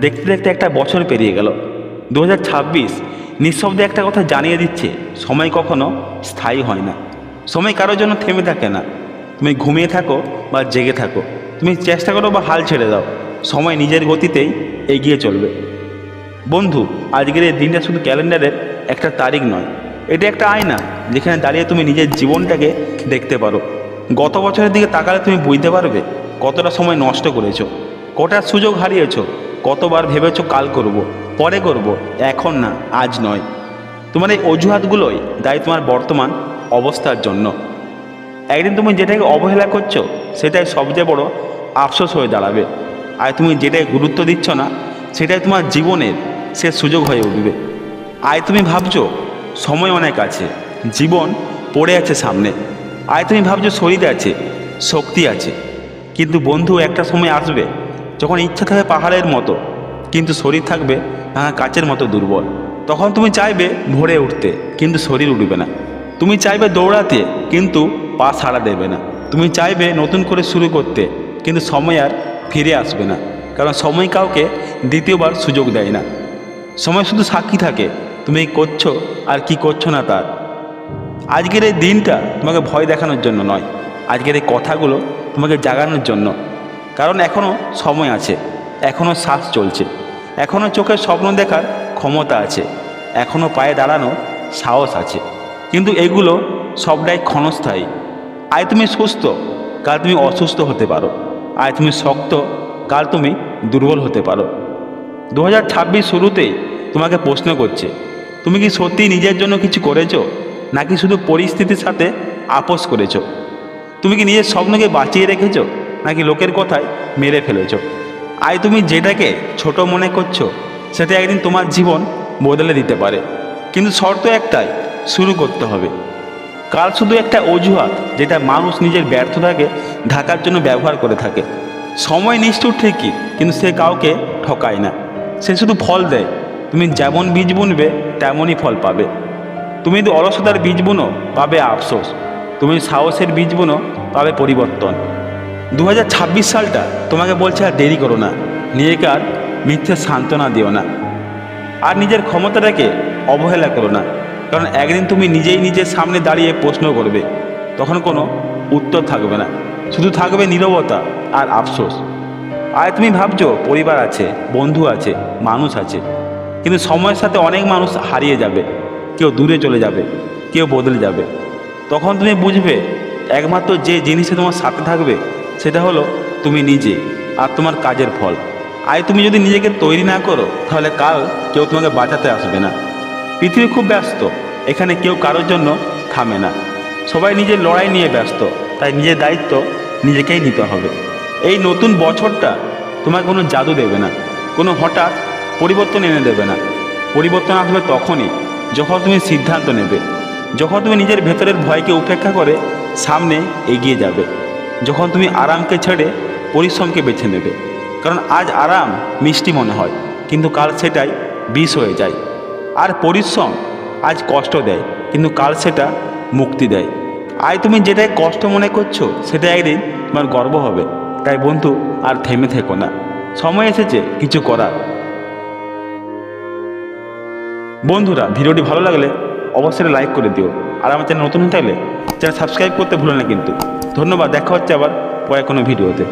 দেখতে দেখতে একটা বছর পেরিয়ে গেল। দু হাজার ছাব্বিশ নিঃশব্দে একটা কথা জানিয়ে দিচ্ছে, সময় কখনো স্থায়ী হয় না। সময় কারোর জন্য থেমে থাকে না। তুমি ঘুমিয়ে থাকো বা জেগে থাকো। তুমি চেষ্টা করো বা হাল ছেড়ে দাও। সময় নিজের গতিতেই এগিয়ে চলবে। বন্ধু, আজকের এই দিনটা শুধু ক্যালেন্ডারের একটা তারিখ নয়। এটা একটা আয়না, যেখানে দাঁড়িয়ে তুমি নিজের জীবনটাকে দেখতে পারো। গত বছরের দিকে তাকালে তুমি বুঝতে পারবে কতটা সময় নষ্ট করেছ, কটা সুযোগ হারিয়েছো কতবার ভেবেছো কাল করব, পরে করব, এখন না আজ নয়। তোমার এই অজুহাতগুলোই দায়ী তোমার বর্তমান অবস্থার জন্য। একদিন তুমি যেটাকে অবহেলা করছ সেটাই সবচেয়ে বড় আফসোস হয়ে দাঁড়াবে। আর তুমি যেটাই গুরুত্ব দিচ্ছ না সেটাই তোমার জীবনের সে সুযোগ হয়ে উঠবে। আয় তুমি ভাবছ সময় অনেক আছে জীবন পড়ে আছে সামনে। আয় তুমি ভাবছ শরীর আছে শক্তি আছে। কিন্তু বন্ধু একটা সময় আসবে যখন ইচ্ছা থাকবে পাহাড়ের মতো, কিন্তু শরীর থাকবে ভাঙা কাচের মতো দুর্বল। তখন তুমি চাইবে ভরে উঠতে, কিন্তু শরীর উঠবে না। তুমি চাইবে দৌড়াতে, কিন্তু পা সাড়া দেবে না। তুমি চাইবে নতুন করে শুরু করতে, কিন্তু সময় আর ফিরে আসবে না। কারণ সময় কাউকে দ্বিতীয়বার সুযোগ দেয় না। সময় শুধু সাক্ষী থাকে, তুমি করছ আর কি করছ না তার। আজকের এই দিনটা তোমাকে ভয় দেখানোর জন্য নয়। আজকের এই কথাগুলো তোমাকে জাগানোর জন্য। কারণ এখনও সময় আছে এখনও শ্বাস চলছে এখনও চোখের স্বপ্ন দেখার ক্ষমতা আছে এখনও পায়ে দাঁড়ানোর সাহস আছে। কিন্তু এগুলো সবটাই ক্ষণস্থায়ী। আজ তুমি সুস্থ, কাল তুমি অসুস্থ হতে পারো। আজ তুমি শক্ত, কাল তুমি দুর্বল হতে পারো। দু হাজার ছাব্বিশ শুরুতেই তোমাকে প্রশ্ন করছে, তুমি কি সত্যি নিজের জন্য কিছু করেছ, নাকি শুধু পরিস্থিতির সাথে আপোষ করেছ? তুমি কি নিজের স্বপ্নকে বাঁচিয়ে রেখেছো? নাকি লোকের কথায় মেরে ফেলেছ? আজ তুমি যেটাকে ছোট মনে করছ, সেটা একদিন তোমার জীবন বদলে দিতে পারে। কিন্তু শর্ত একটাই, শুরু করতে হবে। কাল শুধু একটা অজুহাত যেটা মানুষ নিজের ব্যর্থতাকে ঢাকার জন্য ব্যবহার করে থাকে। সময় নিষ্ঠুর ঠিকই, কিন্তু সে কাউকে ঠকায় না। সে শুধু ফল দেয়। তুমি যেমন বীজ বুনবে, তেমনই ফল পাবে। তুমি যদি অলসতার বীজ বুনো, পাবে আফসোস। তুমি সাহসের বীজ বুনো, পাবে পরিবর্তন। দু হাজার ছাব্বিশ সালটা তোমাকে বলছে আর দেরি করো না। নিজেকে আর মিথ্যে সান্ত্বনা দিও না। আর নিজের ক্ষমতাটাকে অবহেলা করো না। কারণ একদিন তুমি নিজেই নিজের সামনে দাঁড়িয়ে প্রশ্ন করবে। তখন কোনো উত্তর থাকবে না। শুধু থাকবে নীরবতা আর আফসোস। আর তুমি ভাবছ, পরিবার আছে, বন্ধু আছে, মানুষ আছে। কিন্তু সময়ের সাথে অনেক মানুষ হারিয়ে যাবে। কেউ দূরে চলে যাবে, কেউ বদলে যাবে। তখন তুমি বুঝবে, একমাত্র যে জিনিসে তোমার সাথে থাকবে সেটা হলো তুমি নিজে আর তোমার কাজের ফল। আয় তুমি যদি নিজেকে তৈরি না করো, তাহলে কাল কেউ তোমাকে বাঁচাতে আসবে না। পৃথিবী খুব ব্যস্ত, এখানে কেউ কারোর জন্য থামে না। সবাই নিজের লড়াই নিয়ে ব্যস্ত, তাই নিজের দায়িত্ব নিজেকেই নিতে হবে। এই নতুন বছরটা তোমার কোনো জাদু দেবে না, কোনো হঠাৎ পরিবর্তন এনে দেবে না। পরিবর্তন আসবে তখনই, যখন তুমি সিদ্ধান্ত নেবে। যখন তুমি নিজের ভেতরের ভয়কে উপেক্ষা করে সামনে এগিয়ে যাবে। যখন তুমি আরামকে ছেড়ে পরিশ্রমকে বেছে নেবে। কারণ আজ আরাম মিষ্টি মনে হয়, কিন্তু কাল সেটাই বিষ হয়ে যায়। আর পরিশ্রম আজ কষ্ট দেয়, কিন্তু কাল সেটা মুক্তি দেয়। আজ তুমি যেটাই কষ্ট মনে করছ, সেটা একদিন তোমার গর্ব হবে। তাই বন্ধু, আর থেমে থেকো না। সময় এসেছে, কিছু করার। বন্ধুরা, ভিডিওটি ভালো লাগলে অবশ্যই লাইক করে দিও। আর আমার চ্যানেল নতুন থাকলে চ্যানেল সাবস্ক্রাইব করতে ভুলো না কিন্তু, ধন্যবাদ। দেখা হচ্ছে আবার পরে কোনো ভিডিওতে